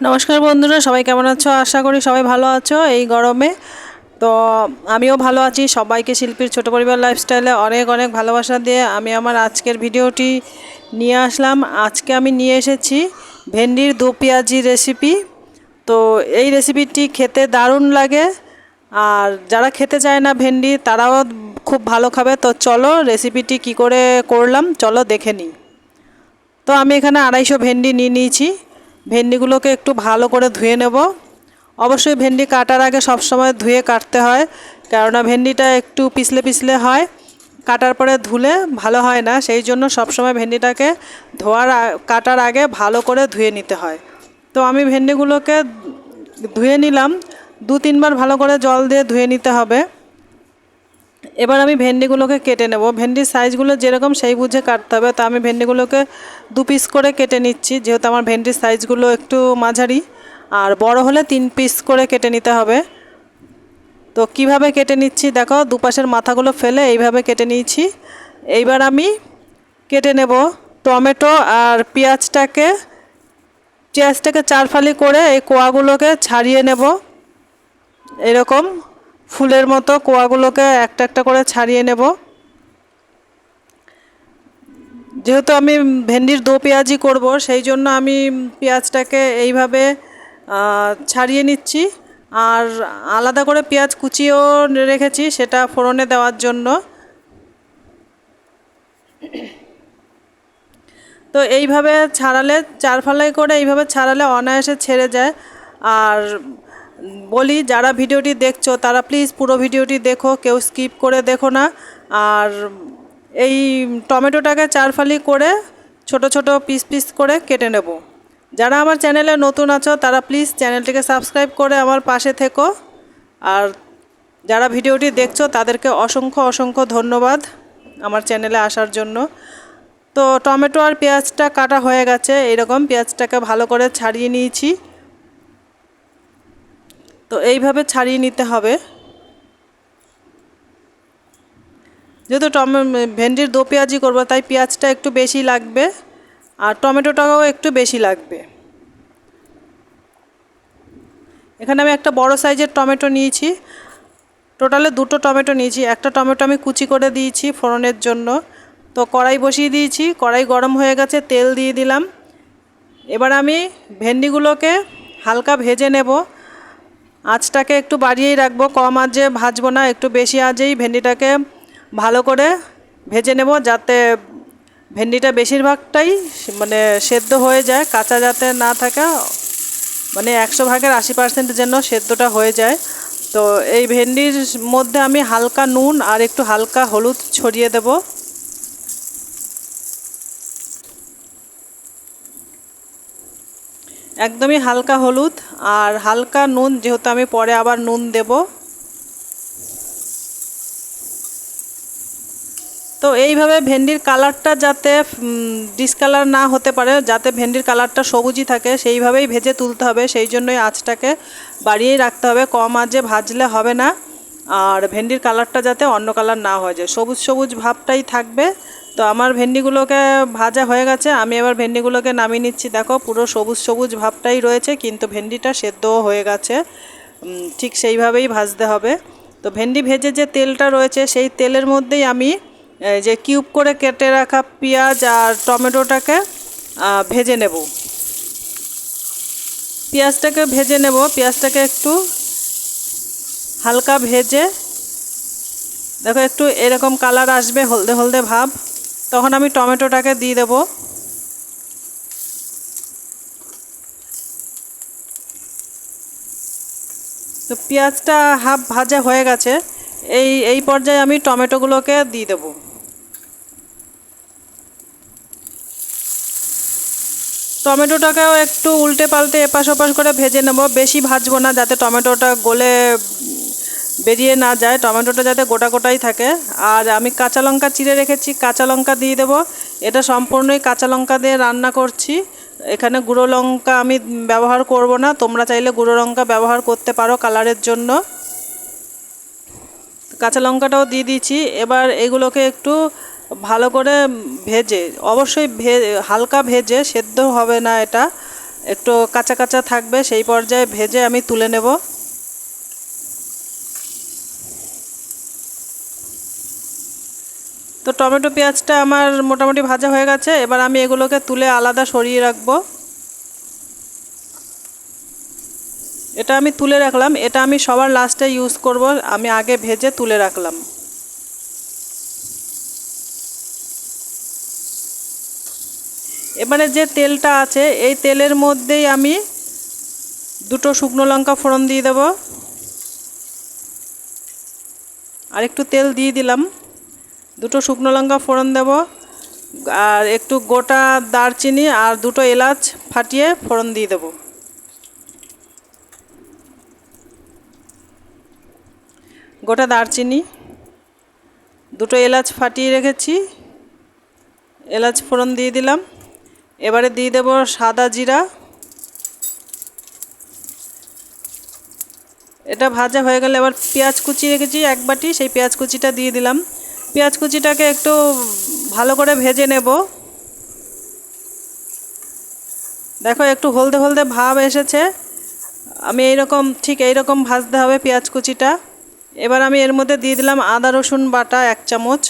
নমস্কার বন্ধুরা, সবাই কেমন আছো? আশা করি সবাই ভালো আছো এই গরমে। তো আমিও ভালো আছি, সবাইকে শিল্পীর ছোট পরিবার লাইফস্টাইলে অনেক অনেক ভালোবাসা দিয়ে আমি আমার আজকের ভিডিওটি নিয়ে আসলাম। আজকে আমি নিয়ে এসেছি ভেন্ডির দু পেঁয়াজি রেসিপি তো এই রেসিপিটি খেতে দারুণ লাগে। আর যারা খেতে চায় না ভেন্ডি, তারাও খুব ভালো খাবে। তো চলো রেসিপিটি কি করে করলাম, চলো দেখে নিই। তো আমি এখানে আড়াইশো ভেন্ডি নিয়ে নিয়েছি। ভেন্ডিগুলোকে একটু ভালো করে ধুয়ে নেব। অবশ্যই ভেন্ডি কাটার আগে সবসময় ধুয়ে কাটতে হয়, কেননা ভেন্ডিটা একটু পিছলে পিছলে হয়। কাটার পরে ধুলে ভালো হয় না, সেই জন্য সবসময় ভেন্ডিটাকে ধোয়ার কাটার আগে ভালো করে ধুয়ে নিতে হয়। তো আমি ভেন্ডিগুলোকে ধুয়ে নিলাম দু তিনবার ভালো করে জল দিয়ে ধুয়ে নিতে হবে। এবার আমি ভেন্ডিগুলোকে কেটে নেব। ভেন্ডির সাইজগুলো যেরকম সেই বুঝে কাটতে হবে। তা আমি ভেন্ডিগুলোকে দু পিস করে কেটে নিচ্ছি, যেহেতু আমার ভেন্ডির সাইজগুলো একটু মাঝারি। আর বড় হলে তিন পিস করে কেটে নিতে হবে। তো কীভাবে কেটে নিচ্ছি? দেখো, দুপাশের মাথাগুলো ফেলে এইভাবে কেটে নিয়েছি। এইবার আমি কেটে নেব টমেটো আর পেঁয়াজটাকে। পেঁয়াজটাকে চারফালি করে এই কোয়াগুলোকে ছাড়িয়ে নেব। এরকম ফুলের মতো কোয়াগুলোকে একটা একটা করে ছাড়িয়ে নেব। যেহেতু আমি ভেন্ডির দো পেঁয়াজি করব, সেই জন্য আমি পেঁয়াজটাকে এইভাবে ছাড়িয়ে নিচ্ছি। আর আলাদা করে পেঁয়াজ কুচিয়েও রেখেছি সেটা ফোড়নে দেওয়ার জন্য। তো এইভাবে ছাড়ালে চার ফালাই করে এইভাবে ছাড়ালে অনায়াসে ছেড়ে যায়। আর বলি, যারা ভিডিওটি দেখছ, তারা প্লিজ পুরো ভিডিওটি দেখো, কেউ স্কিপ করে দেখো না। আর এই টমেটোটাকে চার ফালি করে ছোট ছোট পিস পিস করে কেটে নেব। যারা আমার চ্যানেলে নতুন আছো, তারা প্লিজ চ্যানেলটিকে সাবস্ক্রাইব করে আমার পাশে থেকো। আর যারা ভিডিওটি দেখছ, তাদেরকে অসংখ্য অসংখ্য ধন্যবাদ আমার চ্যানেলে আসার জন্য। তো টমেটো আর পেঁয়াজটা কাটা হয়ে গেছে, এরকম পেঁয়াজটাকে ভালো করে ছাড়িয়ে নিয়েছি। তো এইভাবে ছাড়িয়ে নিতে হবে। যেহেতু টমে ভেন্ডির দো পেঁয়াজি করব, তাই পেঁয়াজটা একটু বেশি লাগবে আর টমেটোটাও একটু বেশি লাগবে। এখানে আমি একটা বড় সাইজের টমেটো নিয়েছি। টোটালে দুটো টমেটো নিয়েছি। একটা টমেটো আমি কুচি করে দিয়েছি ফোড়নের জন্য। তো কড়াই বসিয়ে দিয়েছি, কড়াই গরম হয়ে গেছে, তেল দিয়ে দিলাম। এবার আমি ভেন্ডিগুলোকে হালকা ভেজে নেব। আঁচটাকে একটু বাড়িয়েই রাখব। কম আঁচে ভাজবো না, একটু বেশি আঁচেই ভেন্ডিটাকে ভালো করে ভেজে নেব, যাতে ভেন্ডিটা বেশিরভাগটাই মানে সেদ্ধ হয়ে যায়, কাঁচা যাতে না থাকে মানে একশো ভাগের আশি পার্সেন্ট যেন সেদ্ধটা হয়ে যায়। তো এই ভেন্ডির মধ্যে আমি হালকা নুন আর একটু হালকা হলুদ ছড়িয়ে দেব। একদমই হালকা হলুদ আর হালকা নুন, যেহেতু আমি পরে আবার নুন দেব। তো এইভাবে ভেন্ডির কালারটা যাতে ডিসকালার না হতে পারে, যাতে ভেন্ডির কালারটা সবুজই থাকে, সেইভাবেই ভেজে তুলতে হবে। সেই জন্যই আঁচটাকে বাড়িয়েই রাখতে হবে। কম আঁচে ভাজলে হবে না। আর ভেন্ডির কালারটা যাতে অন্য কালার না হয়ে যায়। সবুজ সবুজ ভাবটাই থাকবে। তো আমার ভেন্ডিগুলোকে ভাজা হয়ে গেছে, আমি এবার ভেন্ডিগুলোকে নামিয়ে নিচ্ছি। দেখো, পুরো সবুজ সবুজ ভাবটাই রয়েছে, কিন্তু ভেন্ডিটা সেদ্ধও হয়ে গেছে। ঠিক সেইভাবেই ভাজতে হবে। তো ভেন্ডি ভেজে যে তেলটা রয়েছে, সেই তেলের মধ্যেই আমি যে কিউব করে কেটে রাখা পেঁয়াজ আর টমেটোটাকে ভেজে নেব। পেঁয়াজটাকে ভেজে নেব, পেঁয়াজটাকে একটু হালকা ভেজে, দেখো একটু এরকম কালার আসবে, হলদে হলদে ভাব। তখন আমি টমেটোটাকে দিয়ে দেব। তো পেঁয়াজটা হাফ ভাজা হয়ে গেছে। এই এই পর্যায়ে আমি টমেটোগুলোকে দিয়ে দেবো। টমেটোটাকেও একটু উল্টে পাল্টে এপাশ ওপাশ করে ভেজে নেব। বেশি ভাজবো না, যাতে টমেটোটা গলে বেরিয়ে না যায়, টমেটোটা যাতে গোটা গোটাই থাকে। আর আমি কাঁচা লঙ্কা চিড়ে রেখেছি, কাঁচা লঙ্কা দিয়ে দেবো। এটা সম্পূর্ণই কাঁচা লঙ্কা দিয়ে রান্না করছি। এখানে গুঁড়ো লঙ্কা আমি ব্যবহার করব না, তোমরা চাইলে গুঁড়ো লঙ্কা ব্যবহার করতে পারো কালারের জন্য। কাঁচা লঙ্কাটাও দিয়ে দিয়েছি। এবার এগুলোকে একটু ভালো করে ভেজে, অবশ্যই ভে, হালকা ভেজে, সেদ্ধ হবে না এটা। একটু কাঁচা কাঁচা থাকবে, সেই পর্যায়ে ভেজে আমি তুলে নেব। তো টমেটো পেঁয়াজটা আমার মোটামুটি ভাজা হয়ে গেছে। এবার আমি এগুলোকে তুলে আলাদা সরিয়ে রাখব। এটা আমি তুলে রাখলাম। এটা আমি সবার লাস্টে ইউজ করব। আমি আগে ভেজে তুলে রাখলাম। এবারে যে তেলটা আছে, এই তেলের মধ্যেই আমি দুটো শুকনো লঙ্কা ফোড়ন দিয়ে দেব। আর একটু তেল দিয়ে দিলাম। দুটো শুকনো লঙ্কা ফোড়ন দেব, আর একটু গোটা দারচিনি আর দুটো এলাচ ফাটিয়ে ফোড়ন দিয়ে দেবো। গোটা দারচিনি, দুটো এলাচ ফাটিয়ে রেখেছি, এলাচ ফোড়ন দিয়ে দিলাম। এবারে দিয়ে দেব সাদা জিরা। এটা ভাজা হয়ে গেলে এবার পেঁয়াজ কুচি রেখেছি, এক বাটি, সেই পেঁয়াজ কুচিটা দিয়ে দিলাম। পেঁয়াজ কুচিটাকে একটু ভালো করে ভেজে নেব। দেখো, একটু হলদে হলদে ভাব এসেছে। আমি এইরকম, ঠিক এইরকম ভাজতে হবে পেঁয়াজ কুচিটা। এবার আমি এর মধ্যে দিয়ে দিলাম আদা, রসুন, বাটা এক চামচ।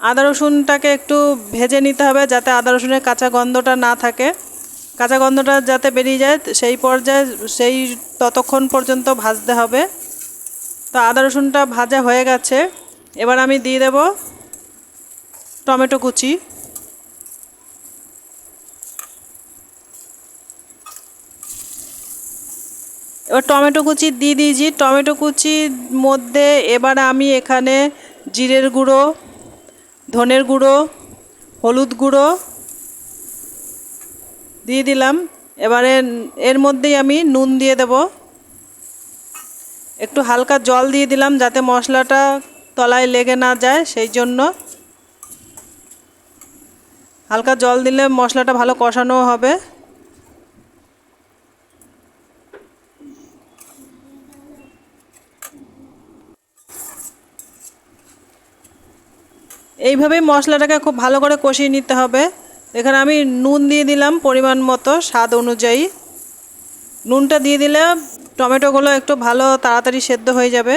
আদা, রসুনটাকে একটু ভেজে নিতে হবে যাতে আদা, রসুনের কাঁচা গন্ধটা না থাকে। কাঁচা গন্ধটা যাতে বেরিয়ে যায়, সেই পর্যায়ে, সেই ততক্ষণ পর্যন্ত ভাজতে হবে। তো আদা, রসুনটা ভাজা হয়ে গেছে। এবার আমি দিয়ে দেব টমেটো কুচি। এবার টমেটো কুচি দিয়ে দিয়েছি। টমেটো কুচির মধ্যে এবার আমি এখানে জিরের গুঁড়ো, ধনের গুঁড়ো, হলুদ গুঁড়ো দিয়ে দিলাম। এবারে এর মধ্যেই আমি নুন দিয়ে দেব। একটু হালকা জল দিয়ে দিলাম যাতে মশলাটা তলায় লেগে না যায়, সেই জন্য হালকা জল দিলে মশলাটা ভালো কষানো হবে। এইভাবেই মশলাটাকে খুব ভালো করে কষিয়ে নিতে হবে। এখানে আমি নুন দিয়ে দিলাম পরিমাণ মতো, স্বাদ অনুযায়ী। নুনটা দিয়ে দিলে টমেটোগুলো একটু ভালো তাড়াতাড়ি সেদ্ধ হয়ে যাবে।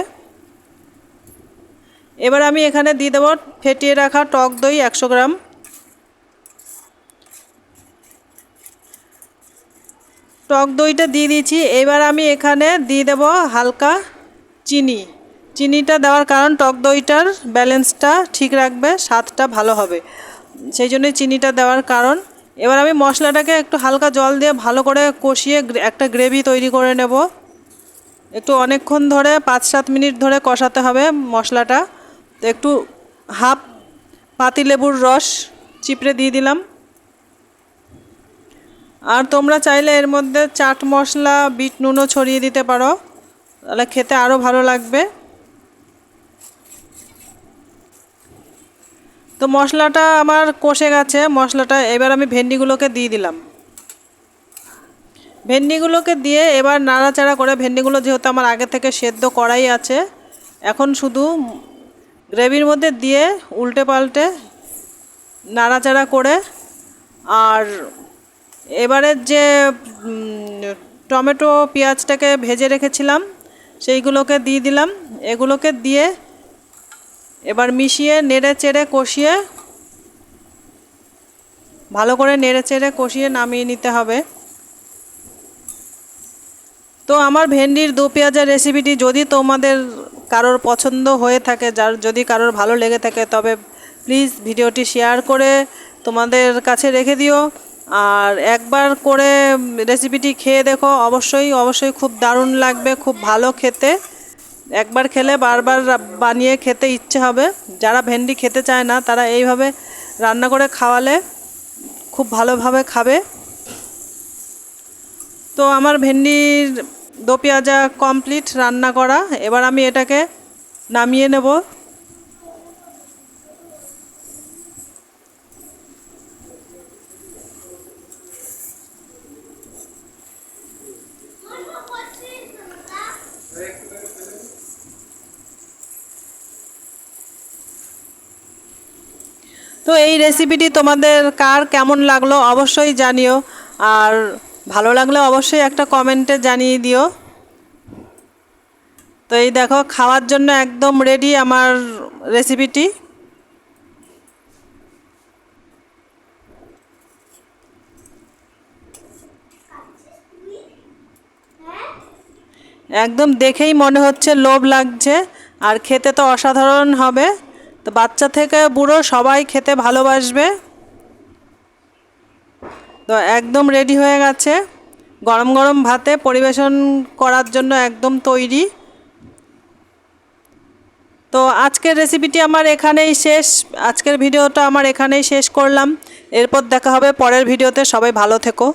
এবার আমি এখানে দিয়ে দেবো ফেটিয়ে রাখা টক দই একশো গ্রাম। টক দইটা দিয়ে দিয়েছি। এবার আমি এখানে দিয়ে দেব হালকা চিনি। চিনিটা দেওয়ার কারণ টক দইটার ব্যালেন্সটা ঠিক রাখবে, স্বাদটা ভালো হবে। সেই জন্যই চিনিটা দেওয়ার কারণ। এবার আমি মশলাটাকে একটু হালকা জল দিয়ে ভালো করে কষিয়ে একটা গ্রেভি তৈরি করে নেব। একটু অনেকক্ষণ ধরে, পাঁচ সাত মিনিট ধরে কষাতে হবে মশলাটা। তো একটু হাফ পাতিলেবুর রস চিপড়ে দিয়ে দিলাম। আর তোমরা চাইলে এর মধ্যে চাট মশলা, বিট নুনও ছড়িয়ে দিতে পারো। তাহলে খেতে আরও ভালো লাগবে। তো মশলাটা আমার কষে গেছে। মশলাটা এবার আমি ভেন্ডিগুলোকে দিয়ে দিলাম। ভেন্ডিগুলোকে দিয়ে এবার নাড়াচাড়া করে, ভেন্ডিগুলো যেহেতু আমার আগে থেকে সেদ্ধ করাই আছে, এখন শুধু গ্রেভির মধ্যে দিয়ে উল্টে পাল্টে নাড়াচাড়া করে আর এবারে যে টমেটো পেঁয়াজটাকে ভেজে রেখেছিলাম, সেইগুলোকে দিয়ে দিলাম। এগুলোকে দিয়ে এবার মিশিয়ে নেড়ে চেড়ে কষিয়ে, ভালো করে নেড়ে চেড়ে কষিয়ে নামিয়ে নিতে হবে। তো আমার ভেন্ডির দু পেঁয়াজের রেসিপিটি যদি তোমাদের কারোর পছন্দ হয়ে থাকে, যার যদি কারোর ভালো লেগে থাকে, তবে প্লিজ ভিডিওটি শেয়ার করে তোমাদের কাছে রেখে দিও। আর একবার করে রেসিপিটি খেয়ে দেখো, অবশ্যই অবশ্যই খুব দারুণ লাগবে, খুব ভালো খেতে। একবার খেলে বারবার বানিয়ে খেতে ইচ্ছে হবে। যারা ভেন্ডি খেতে চায় না, তারা এইভাবে রান্না করে খাওয়ালে খুব ভালোভাবে খাবে। তো আমার ভেন্ডির দো পেঁয়াজা কমপ্লিট রান্না করা। এবার আমি এটাকে নামিয়ে নেব। তো এই রেসিপিটি তোমাদের কার কেমন লাগল অবশ্যই জানিও। আর ভালো লাগলে অবশ্যই একটা কমেন্টে জানিয়ে দিও। তো এই দেখো, খাওয়ার জন্য একদম রেডি আমার রেসিপিটি একদম দেখেই মনে হচ্ছে লোভ লাগছে, আর খেতে তো অসাধারণ হবে। তো বাচ্চা থেকে বুড়ো সবাই খেতে ভালোবাসবে। তো একদম রেডি হয়ে গেছে। গরম গরম ভাতে পরিবেশন করার জন্য একদম তৈরি। তো আজকের রেসিপিটি আমার এখানেই শেষ। আজকের ভিডিওটা আমার এখানেই শেষ করলাম। এরপর দেখা হবে পরের ভিডিওতে সবাই ভালো থেকো।